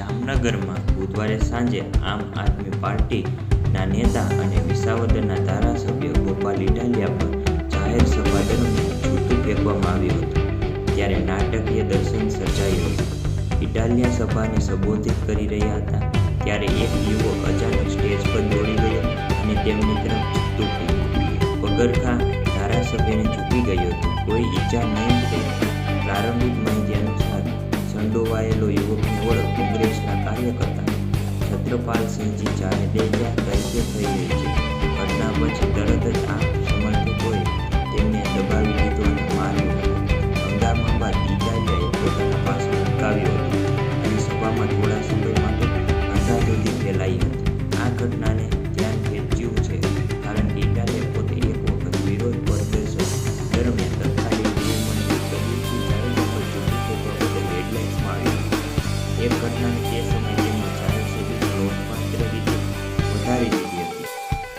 જામનગરમાં બુધવારે સાંજે આમ આદમી પાર્ટીના નેતા અને વિસાવદરના ધારાસભ્ય ગોપાલ ઇટાલિયા પર જાહેર સભા દરમિયાન જૂતું ફેંકવામાં આવ્યું હતું, ત્યારે નાટકીય દર્શન સર્જાયું હતું. ઇટાલિયા સભાને સંબોધિત કરી રહ્યા હતા, ત્યારે એક યુવક અચાનક સ્ટેજ પર દોડી ગયો અને તેમની તરફ જૂતું ફેંક્યું. પગરખા ધારાસભ્યને ચૂકી ગયો હતો. કોઈ ઈજા નહીં થઈ. પ્રારંભિક સંડોવાયેલો યુવકની ઓળખ કોંગ્રેસના કાર્યકર્તા છત્રપાલસિંહજી જાડેજા તરીકે થઈ રહી છે. ઘટના પછી તરત જ આ સમર્થકોએ તેમને દબાવી દીધો અને માર્યો. હંગામા બાદ ઇટાલિયાએ પોતાના પાસ મુકાવ્યો હતો. અને સભામાં થોડા સમય માટે અંધાધૂંધી ફેલાઈ હતી. આ ઘટનાને એક ઘટનાની તે સમયે